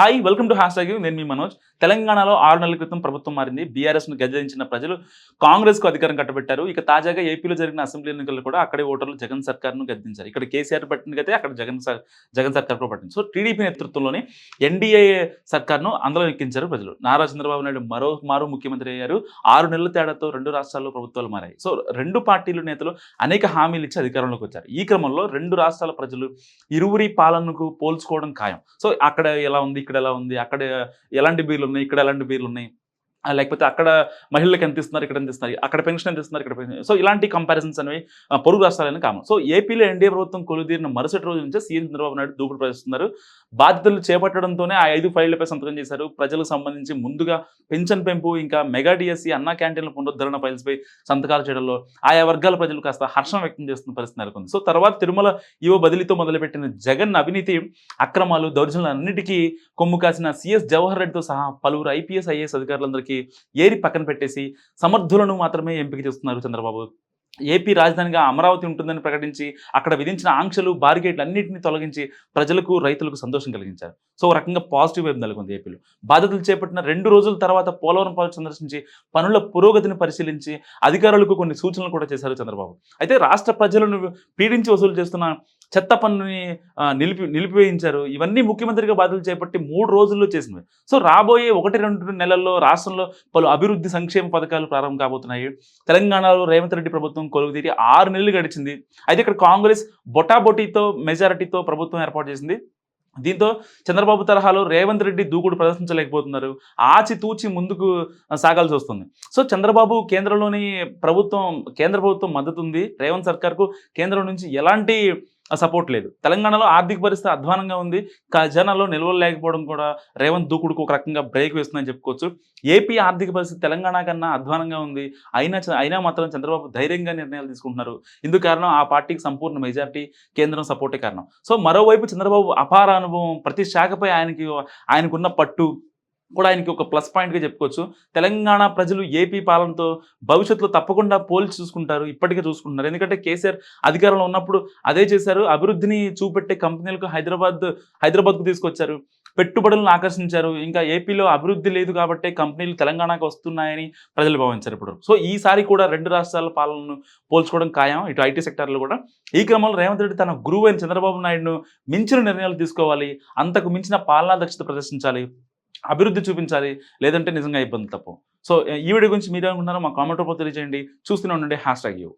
Hi welcome to hash tag నేను మీ మనోజ్. తెలంగాణలో ఆరు నెలల క్రితం ప్రభుత్వం మారింది. బీఆర్ఎస్ను ను ప్రజలు కాంగ్రెస్కు అధికారం కట్టబెట్టారు. ఇక తాజాగా ఏపీలో జరిగిన అసెంబ్లీ ఎన్నికల్లో కూడా అక్కడే ఓటర్లు జగన్ సర్కార్ను గద్దించారు ఇక్కడ కేసీఆర్ పట్టినకైతే అక్కడ జగన్ సర్- జగన్ సర్కార్ కూడా పట్టింది. సో టీడీపీ నేతృత్వంలోని ఎన్డీఏ సర్కార్ను అందులో ఎక్కించారు ప్రజలు. నారా చంద్రబాబు నాయుడు మరో మారు ముఖ్యమంత్రి అయ్యారు. ఆరు నెలల తేడాతో రెండు రాష్ట్రాల్లో ప్రభుత్వాలు మారాయి. సో రెండు పార్టీలు నేతలు అనేక హామీలు ఇచ్చి అధికారంలోకి వచ్చారు. ఈ క్రమంలో రెండు రాష్ట్రాల ప్రజలు ఇరువురి పాలనకు పోల్చుకోవడం ఖాయం. సో అక్కడ ఎలా ఉంది? ఇక్కడ ఎలా ఉంది? అక్కడ ఎలాంటి బీర్లు ఉన్నాయి ఇక్కడ ఎలాంటి బీర్లు ఉన్నాయి లేకపోతే అక్కడ మహిళలకు ఎంత ఇస్తున్నారు ఇక్కడ ఎంత ఇస్తున్నారు అక్కడ పెన్షన్ ఎంత ఇస్తున్నారు ఇక్కడ పెన్షన్. సో ఇలాంటి కంపారిజన్స్ అనేవి పొరుగు రాష్ట్రాలని కామన్. సో ఏపీలో ఎన్డీఏ ప్రభుత్వం కొలుదీరిన మరుసటి రోజు నుంచే సీఎం చంద్రబాబు నాయుడు దూకుడు ప్రవేశిస్తున్నారు బాధ్యతలు చేపట్టడంతోనే ఆ ఐదు ఫైళ్ళపై సంతకం చేశారు. ప్రజలకు సంబంధించి ముందుగా పెన్షన్ పెంపు ఇంకా మెగా డిఎస్సి అన్నా క్యాంటీన్ల పునరుద్ధరణ ఫైల్స్పై సంతకాలు చేయడంలో ఆయా వర్గాల ప్రజలు కాస్త హర్షం వ్యక్తం చేస్తున్న పరిస్థితి నెలకొంది. సో తర్వాత తిరుమల ఈవో బదిలీతో మొదలుపెట్టిన జగన్ అవినీతి అక్రమాలు దౌర్జన్యాలన్నిటికీ కొమ్ము కాసిన సిఎస్ జవహర్ రెడ్డితో సహా పలువురు ఐపీఎస్ ఐఏఎస్ అధికారులందరికీ ఏరి పక్కన పెట్టేసి సమర్థులను మాత్రమే ఎంపిక చేస్తున్నారు చంద్రబాబు. ఏపీ రాజధానిగా అమరావతి ఉంటుందని ప్రకటించి అక్కడ విధించిన ఆంక్షలు బారిగేట్లు అన్నింటినీ తొలగించి ప్రజలకు రైతులకు సంతోషం కలిగించారు. సో ఒక రకంగా పాజిటివ్ వైపు నెలకొంది ఏపీలో. బాధ్యతలు చేపట్టిన రెండు రోజుల తర్వాత పోలవరం పాలు సందర్శించి పనుల పురోగతిని పరిశీలించి అధికారులకు కొన్ని సూచనలు కూడా చేశారు చంద్రబాబు. అయితే రాష్ట్ర ప్రజలను పీడించి వసూలు చేస్తున్న చెత్త పన్నుని నిలిపి నిలిపివేయించారు. ఇవన్నీ ముఖ్యమంత్రిగా బాధ్యతలు చేపట్టి మూడు రోజుల్లో చేసినవి. సో రాబోయే ఒకటి రెండు నెలల్లో రాష్ట్రంలో పలు అభివృద్ధి సంక్షేమ పథకాలు ప్రారంభం కాబోతున్నాయి. తెలంగాణలో రేవంత్ రెడ్డి ప్రభుత్వం కొలువుదీరి ఆరు నెలలు గడిచింది. అయితే ఇక్కడ కాంగ్రెస్ బొటాబొటీతో మెజారిటీతో ప్రభుత్వం ఏర్పాటు చేసింది. దీంతో చంద్రబాబు తరహాలో రేవంత్ రెడ్డి దూకుడు ప్రదర్శించలేకపోతున్నారు. ఆచితూచి ముందుకు సాగాల్సి వస్తుంది. సో చంద్రబాబు కేంద్రంలోని ప్రభుత్వం కేంద్ర ప్రభుత్వం మద్దతు ఉంది. రేవంత్ సర్కార్కు కేంద్రం నుంచి ఎలాంటి సపోర్ట్ లేదు. తెలంగాణలో ఆర్థిక పరిస్థితి అధ్వానంగా ఉంది. ఖజానాలో నిల్వలు లేకపోవడం కూడా రేవంత్ దూకుడుకు ఒక రకంగా బ్రేక్ వేస్తుందని చెప్పుకోవచ్చు. ఏపీ ఆర్థిక పరిస్థితి తెలంగాణ కన్నా అధ్వానంగా ఉంది. అయినా అయినా మాత్రం చంద్రబాబు ధైర్యంగా నిర్ణయాలు తీసుకుంటున్నారు. ఇందుకు కారణం ఆ పార్టీకి సంపూర్ణ మెజార్టీ కేంద్రం సపోర్టే కారణం. సో మరోవైపు చంద్రబాబు అపార అనుభవం ప్రతి శాఖపై ఆయనకి ఆయనకున్న పట్టు కూడా ఆయనకి ఒక ప్లస్ పాయింట్గా చెప్పుకోవచ్చు. తెలంగాణ ప్రజలు ఏపీ పాలనతో భవిష్యత్తులో తప్పకుండా పోల్చి చూసుకుంటారు. ఇప్పటికే చూసుకుంటున్నారు. ఎందుకంటే కేసీఆర్ అధికారంలో ఉన్నప్పుడు అదే చేశారు. అభివృద్ధిని చూపెట్టే కంపెనీలకు హైదరాబాద్ హైదరాబాద్కు తీసుకొచ్చారు. పెట్టుబడులను ఆకర్షించారు. ఇంకా ఏపీలో అభివృద్ధి లేదు కాబట్టి కంపెనీలు తెలంగాణకు వస్తున్నాయని ప్రజలు భావించారు ఇప్పుడు. సో ఈసారి కూడా రెండు రాష్ట్రాల పాలనను పోల్చుకోవడం ఖాయం. ఇటు ఐటీ సెక్టర్లో కూడా. ఈ క్రమంలో రేవంత్ రెడ్డి తన గురువు అయిన చంద్రబాబు నాయుడును మించిన నిర్ణయాలు తీసుకోవాలి. అంతకు మించిన పాలనా దక్షత ప్రదర్శించాలి. అభివృద్ధి చూపించాలి లేదంటే నిజంగా ఇబ్బంది తప్పు. సో ఈ వీడియో గురించి మీరేమనుకుంటున్నారో మా కామెంట్ రూపంలో తెలియజేయండి. చూస్తూనే ఉండండి హ్యాష్ ట్యాగ్ యూ.